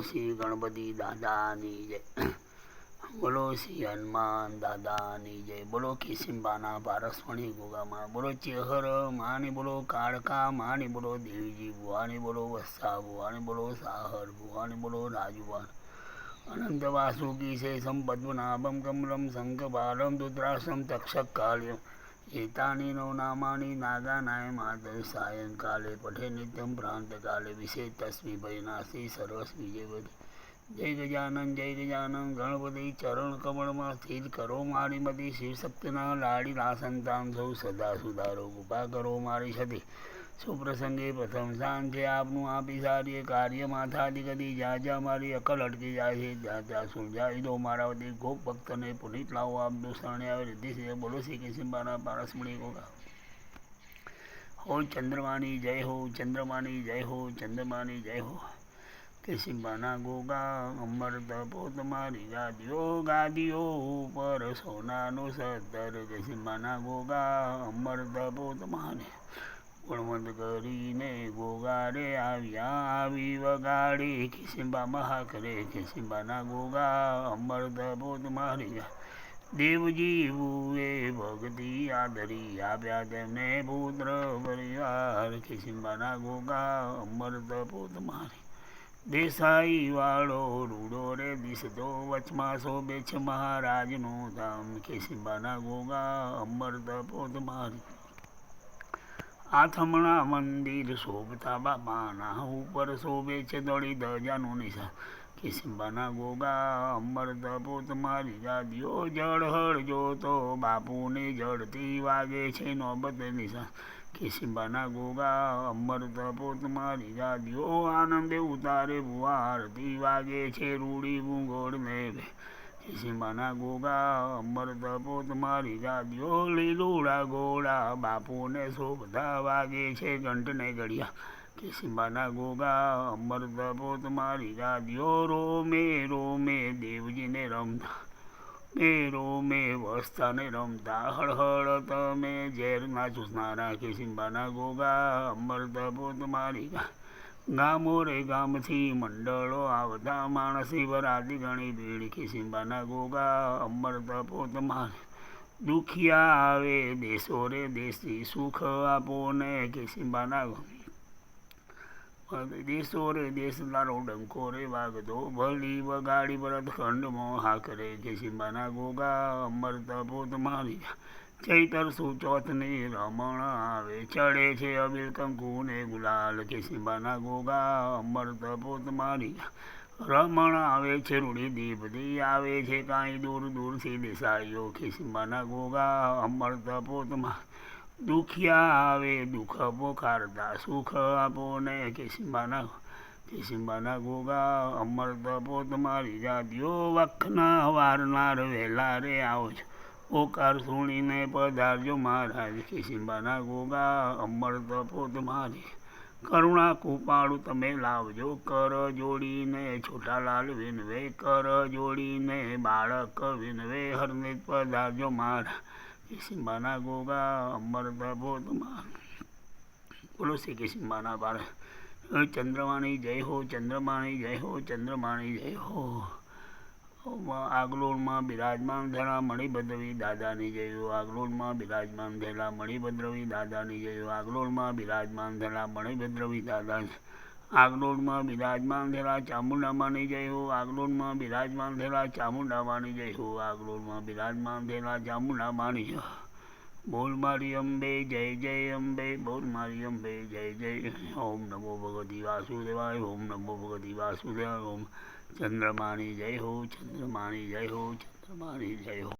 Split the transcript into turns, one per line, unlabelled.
શ્રી ગણપતિ દાદાની જય. બોલો શ્રી હનુમાન દાદાની જય. બોલો કિસિમ્બાના પારસમણી ગોગામાં. બોલો ચેહર, માની બોલો કાળકા, માની બોલો દેવજી, ભુવાની બોલો વસ્સા ભુવાની બોલો સાહર, ભુવાની બોલો રાજુવાન અનંત વાસુકી છે સંપદ્મનાભમ કમલમ શંખપાલમ રુદ્રાસમ તક્ષક કાલ્યમ. એતાની નો નામાની નાગાનાય માધવ સાયંકાલે પઠે નિત્યમ પ્રાંતકાલે વિશે તસ્મી ભયનાશી સર્વસ્મી જય જય ગજાનન જય ગજાનન ગણપતિ ચરણ કમળમાં સ્થિર કરો મારી મતી શિવશક્તિના લાડીના સંતાન સૌ સદા સુધારો, કૃપા કરો મારી સતી. સુપ્રસંગે પ્રથમ સ્થાન છે આપનું આપી સારી કાર્ય માથાથી કદી જ્યાં જ્યાં મારી અકલ અટકી જાય છે. ત્યાં ત્યાં સુલઝાવી દો મારા વતી ગોપ ભક્તને પુનિત લાવો. આપનું શરણે આવે રિદ્ધિ છે. બોલો શ્રી કિશનબાના પારસમણી ગોગા. હો ચંદ્રમાની, જય હો ચંદ્રમાની, જય હો ચંદ્રમાની, જય હો. કિશનબાના ગોગા અમર તપો તમારી ગાદીઓ ગાદીઓ ઉપર સોનાનું સત્તર સિંહાના ગોગા અમર તપો તમારી ગુણવંત કરીને ગોગારે આવ્યા, આવી વગાડી ખિસિંબા મહાકરે ખિસિંબાના ગોગા અમર મારી તમારી દેવજી ભૂએ ભક્તિ આદરી આપ્યા તેમને પુત્ર પરિવાર ખિસિંબાના ગોગા અમર દબો તમારી દેસાઈ વાળો રૂડો રે દિશતો વચમાં શોભે છે મહારાજનું ધામ. ખિસિંબાના ગોગા અમર દબો મારી. આથમણા મંદિર શોભતા બાપાના ઉપર શોભે છે દોડી ધજાનું નિશાન. કિસિમ્બાના ગોગા અમર તપો તમારી ગાદીઓ જળહળ જોતો બાપુને જળતી વાગે છે નોબત નિશા. કિસ્મના ગોગા અમર તપો તમારી ગાદીઓ આનંદે ઉતારે ભુવારતી વાગે છે રૂડી ભૂંગોળને કિસ્મના ગોગા અમર તપો તમારી ગાદીઓ લીલુડા ગોળા બાપુને શોભતા વાગે છે ઘંટને ઘડિયા. કિસિમ્બાના ગોગા અમર તપો તમારી ગાદીઓ રોમે રોમે દેવજીને રમતા મે રોમે વસ્તાને રમતા હળહળ તમે ઝેરના ચૂસનારા કિસિમ્બાના ગોગા અમર તપો મારી ગામો રે ગામથી મંડળો આવતા માણસી વરાતી ઘણી ભીડ ખિસિંબાના ગોગા અમર તપો મારી દુખિયા આવે દેશો રે દેશી સુખ આપો ને ખિસિંબાના દેશો રે દેશ તારો ડંકો રે વાગતો. ભલી વગાડી ભરત ખંડમાં હાકરે સિંબાના ગોગા અમર પોત મારી. ચૈતર સુચોતની રમણ આવે. ચડે છે અબિલ કંકુ ને ગુલાલ કિસિંબાના ગોગા અમર પોત મારી. રમણ આવે છે રૂડી દીપદી આવે છે કાંઈ દૂર દૂરથી દેસાઈઓ કિસિંબાના ગોગા અમર તપો તમારી દુખિયા આવે, દુઃખ પોખારતા સુખ આપો ને કેસિંબાના કિસિંબાના ગોગા, અમર તપો તમારી જાતિઓ, વખના વારનાર વહેલા રે આવો છો. પોકાર સુણીને પધારજો મહારાજ કેસિંબાના ગોગા, અમર તપો તમારી. કરુણા કૃપાળું તમે લાવજો, કર જોડીને છોટાલાલ વિનવે, કર જોડીને બાળક વિનવે, હરને પધારજો મહારાજ. કિસિંબાના ગોગા અમર તપો બોલો શ્રી કિસિંબાના બાર ચંદ્રમાણી જય હો ચંદ્રમાણી જય હો ચંદ્રમાણી જય હો. આગલોડમાં બિરાજમાન થયેલા મણિભદ્રવી દાદાની જયો આગલોડમાં બિરાજમાન થયેલા મણિભદ્રવી દાદાની જયો આગલોડમાં બિરાજમાન થયેલા મણિભદ્રવી દાદા આગલોળમાં બિરાજમાન થયેલા ચામુંડામાની જય હો આગરોડમાં બિરાજમાન થયેલા ચામુંડામાની જય હો આગરોડમાં બિરાજમાન થયેલા ચામુંડામાની બોલ મારી અંબે, જય જય અંબે, બોલ મારી અંબે, જય જય ઓમ નમો ભગવતી વાસુદેવાય, ઓમ નમો ભગવતી વાસુદેવાય, ઓમ ચંદ્રમાની જય હો, ચંદ્રમાની જય હો, ચંદ્રમાની જય હો.